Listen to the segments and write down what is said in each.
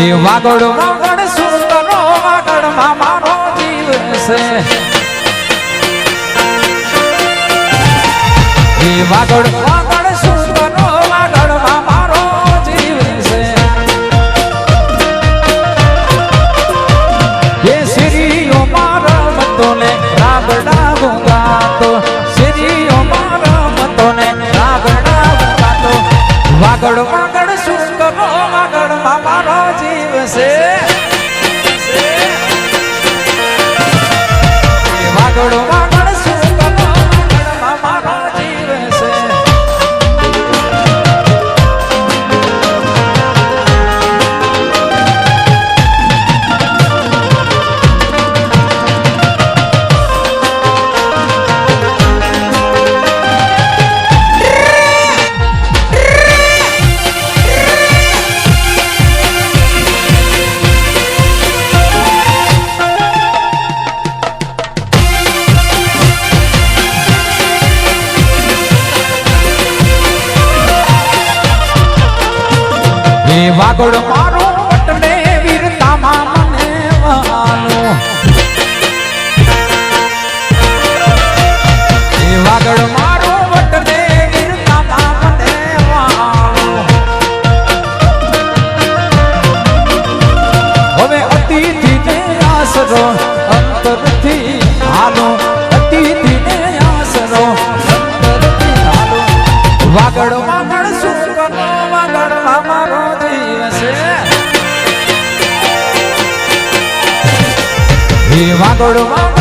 એ વાગડ. વાગડ સુંદરો વાગડ મામાનો જીવ છે. એ વાગડ. વાગડ સુંદરો વાગડ મામાનો જીવ છે. એ શ્રીઓ મારા મતોને રાબડા ગુંગાતો શ્રીઓ મારા મતોને રાબડા ગુંગાતો વાગડ વાગડ મારો વટને વીરતામાં મને વહાલો હે વાગડ મારો વટને વીરતામાં મને વહાલો હવે અતિથિને આસરો અંતરથી હાલો, અતિથિને આસરો અંતરથી હાલો. વાગડ વાગડ શું હે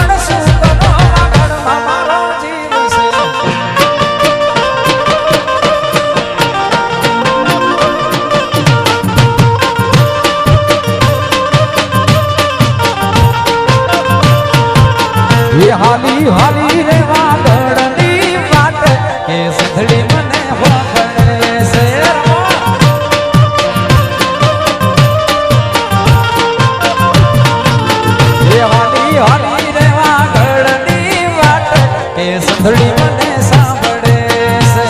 એ સંધડી મને સાંભળે છે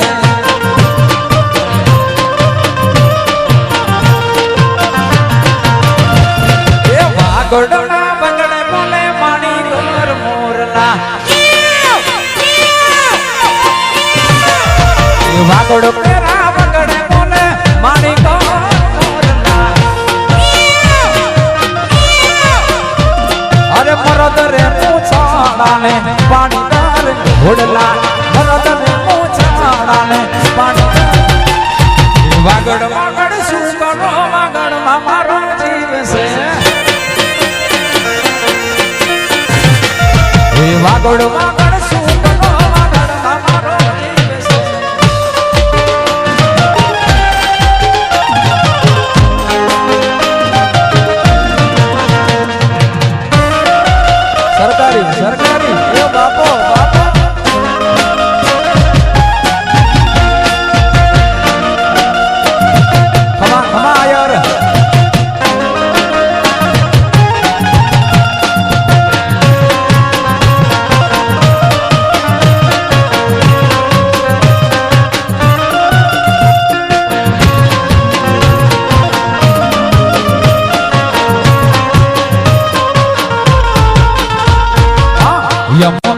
એ વાગડના બંગડે બોલે માણી ગોર મોરલા એ વાગડ પેરા બંગડે બોલે માણી ગોર મોરલા અરે મરદ રે પૂછાડાને શું કરો વાગડમાં મારો જીવ છે. એ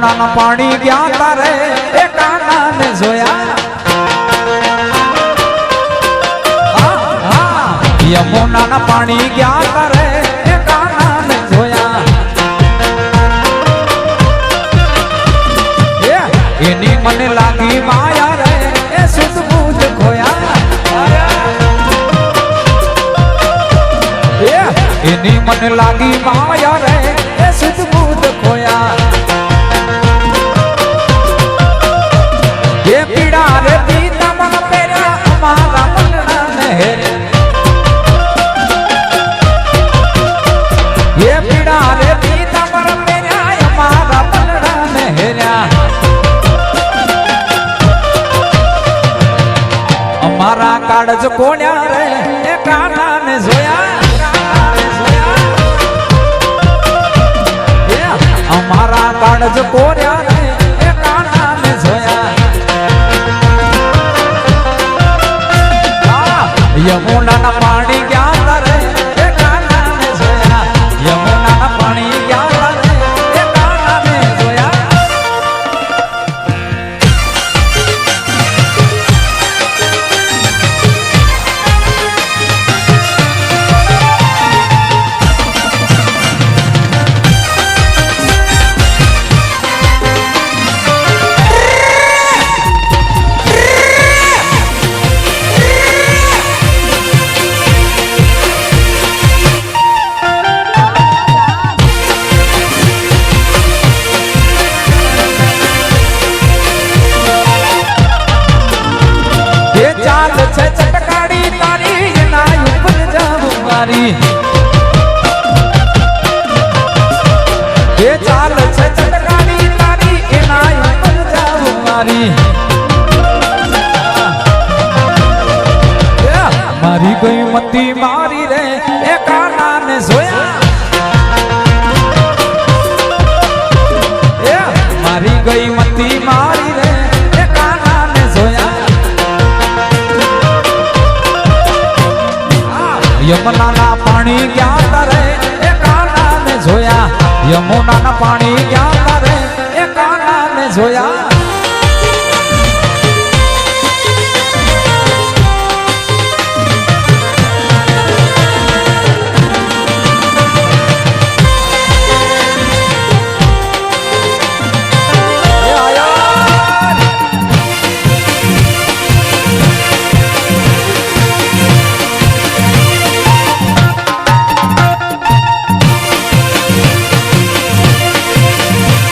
યમુના ના પાણી ગયા તારે, એ કાના ને જોયા. યમુના ના પાણી ગયા તારે, એ કાના ને જોયા એની મને લાગી માયા રે, એ સુધ બુધ ખોયા એની મને લાગી માયા રે અમારા કાળજ કોણ્યા રે, એ કાના ને જોયા. અમારા કાળજ કોર્યા રે, એ કાના ને જોયા. જાવું એ ચાલ છે ચટકાડી તારી, એના ઉપર જાવું મારી. મારી ગઈ મતી મારી રે, એ કાનાને જોયા યમુનાના પાણી ક્યાં તારે એ કાનાને જોયા. યમુનાના પાણી ક્યાં તારે એ કાનાને જોયા.